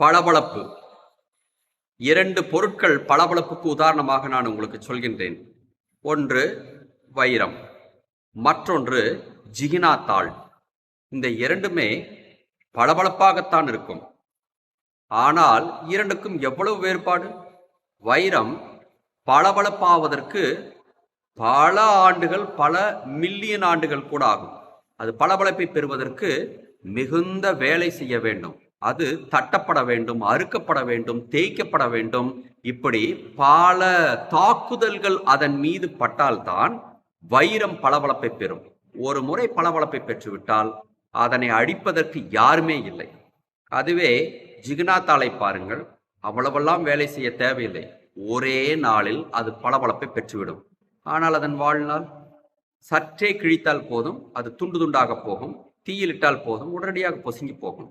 பளபளப்பு. இரண்டு பொருட்கள் பளபளப்புக்கு உதாரணமாக நான் உங்களுக்கு சொல்கின்றேன். ஒன்று வைரம். மற்றொன்று ஜிகினா தாள் இந்த இரண்டுமே பளபளப்பாகத்தான் இருக்கும். ஆனால் இரண்டுக்கும் எவ்வளவு வேறுபாடு? வைரம் பளபளப்பாவதற்கு பல ஆண்டுகள் பல மில்லியன் ஆண்டுகள் கூட ஆகும். அது பளபளப்பை பெறுவதற்கு மிகுந்த வேலை செய்ய வேண்டும். அது தட்டப்பட வேண்டும் அறுக்கப்பட வேண்டும் தேய்க்கப்பட வேண்டும். இப்படி பல தாக்குதல்கள் அதன் மீது பட்டால்தான் வைரம் பளபளப்பை பெறும். ஒரு முறை பளபளப்பை பெற்றுவிட்டால் அதனை அழிப்பதற்கு யாருமே இல்லை. அதுவே ஜிகுனாத்தாளை பாருங்கள் அவ்வளவெல்லாம் வேலை செய்ய தேவையில்லை. ஒரே நாளில் அது பளபளப்பை பெற்றுவிடும். ஆனால் அதன் வாழ்நாள்? சற்றே கிழித்தால் போதும் அது துண்டு துண்டாக போகும் தீயிலிட்டால் போதும் உடனடியாக பொசுங்கி போகும்.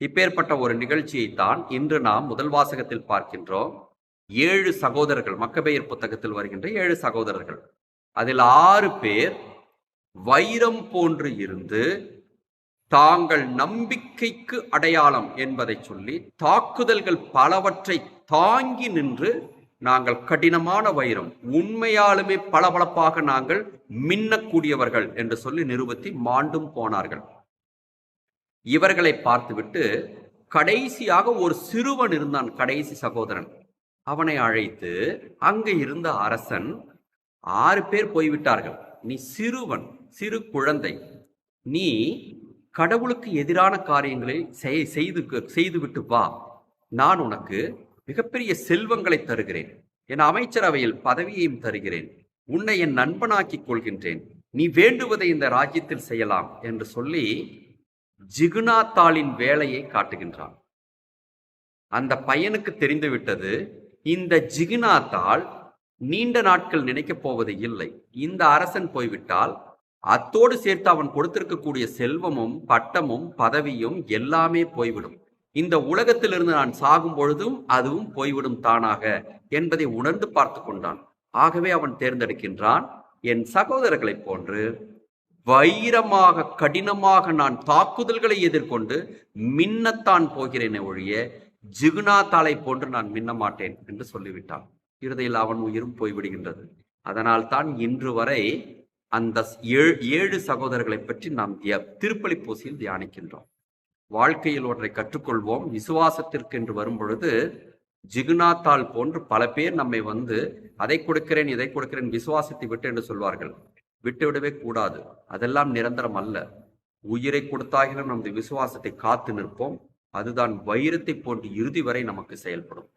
இப்பேற்பட்ட ஒரு நிகழ்ச்சியைத்தான் இன்று நாம் முதல் வாசகத்தில் பார்க்கின்றோம். ஏழு சகோதரர்கள் மக்கபெயர் புத்தகத்தில் வருகின்ற ஏழு சகோதரர்கள். அதில் ஆறு பேர் வைரம் போன்று இருந்து தாங்கள் நம்பிக்கைக்கு அடையாளம் என்பதை சொல்லி தாக்குதல்கள் பலவற்றை தாங்கி நின்று நாங்கள் கடினமான வைரம் உண்மையாலுமே பளபளப்பாக நாங்கள் மின்னக்கூடியவர்கள் என்று சொல்லி நிறுவத்தி மாண்டும் போனார்கள். இவர்களை பார்த்துவிட்டு கடைசியாக ஒரு சிறுவன் இருந்தான் கடைசி சகோதரன். அவனை அழைத்து அங்கு இருந்த அரசன் ஆறு பேர் போய்விட்டார்கள். நீ சிறுவன் சிறு குழந்தை. நீ கடவுளுக்கு எதிரான காரியங்களை செய்- செய்து செய்துவிட்டு வா. நான் உனக்கு மிகப்பெரிய செல்வங்களை தருகிறேன். என் அமைச்சரவையில் பதவியையும் தருகிறேன். உன்னை என் நண்பனாக்கிக் கொள்கின்றேன். நீ வேண்டுவதை இந்த ராஜ்யத்தில் செய்யலாம் என்று சொல்லி ஜிகுனாத்தாளின் வேலையை காட்டுகின்றான். அந்த பையனுக்கு தெரிந்துவிட்டது இந்த ஜிகுனாத்தாள் நீண்ட நாட்கள் நினைக்கப் போவது இல்லை. இந்த அரசன் போய்விட்டால் அத்தோடு சேர்த்து அவன் கொடுத்திருக்கக்கூடிய செல்வமும் பட்டமும் பதவியும் எல்லாமே போய்விடும். இந்த உலகத்திலிருந்து நான் சாகும் பொழுதும் அதுவும் போய்விடும் தானாக என்பதை உணர்ந்து பார்த்து கொண்டான். ஆகவே அவன் தேர்ந்தெடுக்கின்றான் என் சகோதரர்களைப் போன்று வைரமாக கடினமாக நான் தாக்குதல்களை எதிர்கொண்டு மின்னத்தான் போகிறேனே ஒழிய ஜிகுனாத்தாளை போன்று நான் மின்ன மாட்டேன் என்று சொல்லிவிட்டான். இறுதியில் அவன் உயிரும் போய்விடுகின்றது. அதனால் தான் இன்று வரை அந்த ஏழு ஏழு சகோதரர்களை பற்றி நாம் திருப்பலி பூசியில் தியானிக்கின்றோம். வாழ்க்கையில் ஒன்றை கற்றுக்கொள்வோம். விசுவாசத்திற்கு என்று வரும் பொழுது ஜிகுனாத்தாள் போன்று பல பேர் நம்மை வந்து அதை கொடுக்கிறேன் இதை கொடுக்கிறேன் விசுவாசத்தை விட்டு என்று சொல்வார்கள். விட்டுவிடவே கூடாது. அதெல்லாம் நிரந்தரம் அல்ல. உயிரை கொடுத்தாகிலும் நமது விசுவாசத்தை காத்து நிற்போம். அதுதான் வைரத்தை போன்று இறுதி வரை நமக்கு செயல்படும்.